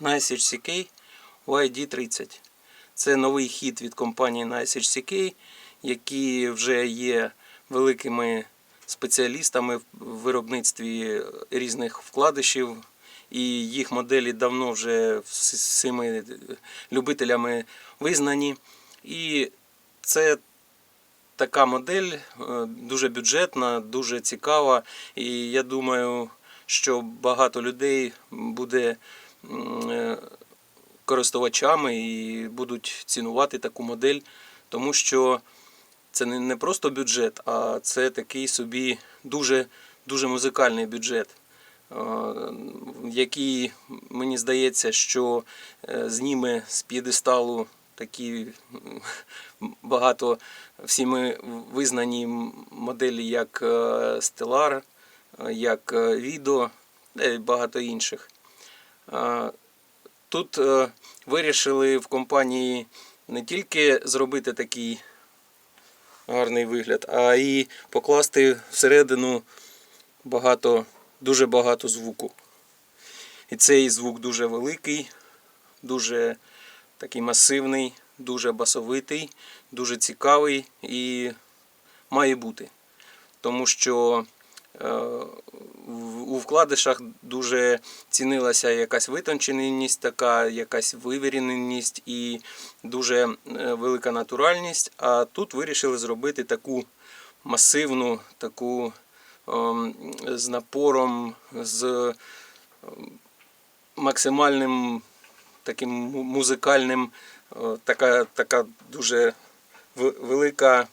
Nice HCK YD30. Це новий хід від компанії Nice HCK, які вже є великими спеціалістами в виробництві різних вкладишів. І їх моделі давно вже всіми любителями визнані. І це така модель е, дуже бюджетна, дуже цікава. І я думаю, що багато людей буде користувачами і будуть цінувати таку модель, тому що це не просто бюджет, а це такий собі дуже, дуже музикальний бюджет, е, який, мені здається, що е, зніме з п'єдесталу такі багато всіми визнані моделі, як е, Stellar, е, як е, та й багато інших. Тут е, вирішили в компанії не тільки зробити такий гарний вигляд, а і покласти всередину багато, дуже багато звуку. І цей звук дуже великий, дуже такий масивний, дуже басовитий, дуже цікавий і має бути. Тому що у вкладишах дуже цінилася якась витонченість, така якась вивіреність і дуже е, велика натуральність. А тут вирішили зробити таку масивну, таку ем, з напором, з ем, максимальним таким музикальним, е, така, така дуже велика.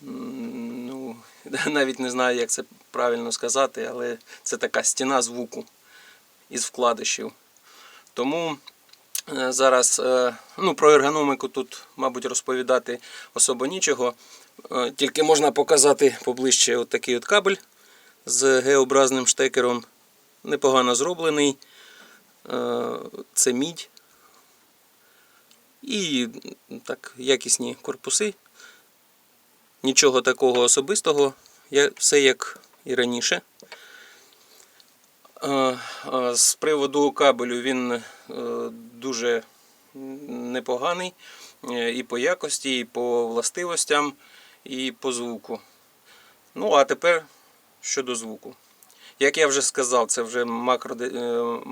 Ну, навіть не знаю, як це правильно сказати, але це така стіна звуку із вкладишів. Тому е, зараз е, ну, про ергономіку тут, мабуть, розповідати особо нічого. Е, Тільки можна показати поближче от такий от кабель з Г-образним штекером. Непогано зроблений. Це мідь. І так, якісні корпуси. Нічого такого особистого, все як і раніше. Е, З приводу кабелю він е, дуже непоганий е, і по якості, і по властивостям, і по звуку. Ну, а тепер щодо звуку. Як я вже сказав, це вже макро,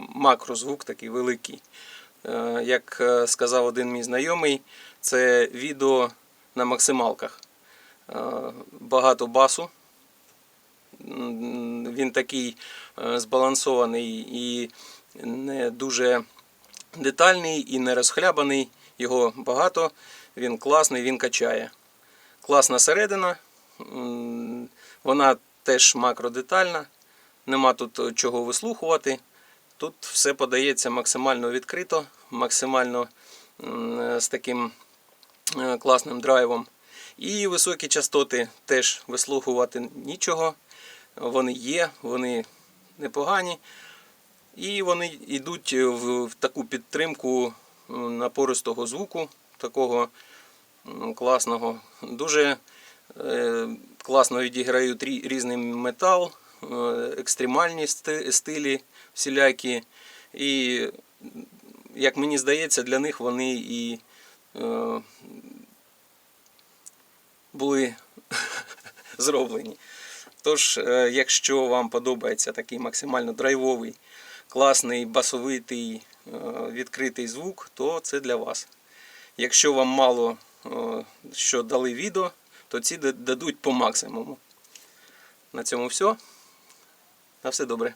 макрозвук такий великий. Як сказав один мій знайомий, це відео на максималках. Багато басу. Він такий е, збалансований і не дуже детальний і не розхлябаний. Його багато, він класний, він качає. Класна середина, вона теж макродетальна, нема тут е, чого вислухувати. Тут все подається максимально відкрито, максимально е, з таким класним драйвом. І високі частоти теж вислухувати нічого. Вони є, вони непогані. І вони йдуть в, таку підтримку напористого звуку, такого класного. Дуже е, класно відіграють різний метал, е, екстремальні стилі всілякі. І, як мені здається, для них вони і е, були зроблені. Тож, е, якщо вам подобається такий максимально драйвовий, класний, басовитий, е, відкритий звук, то це для вас. Якщо вам мало е, що дали відео, то ці дадуть по максимуму. На цьому все. На все добре.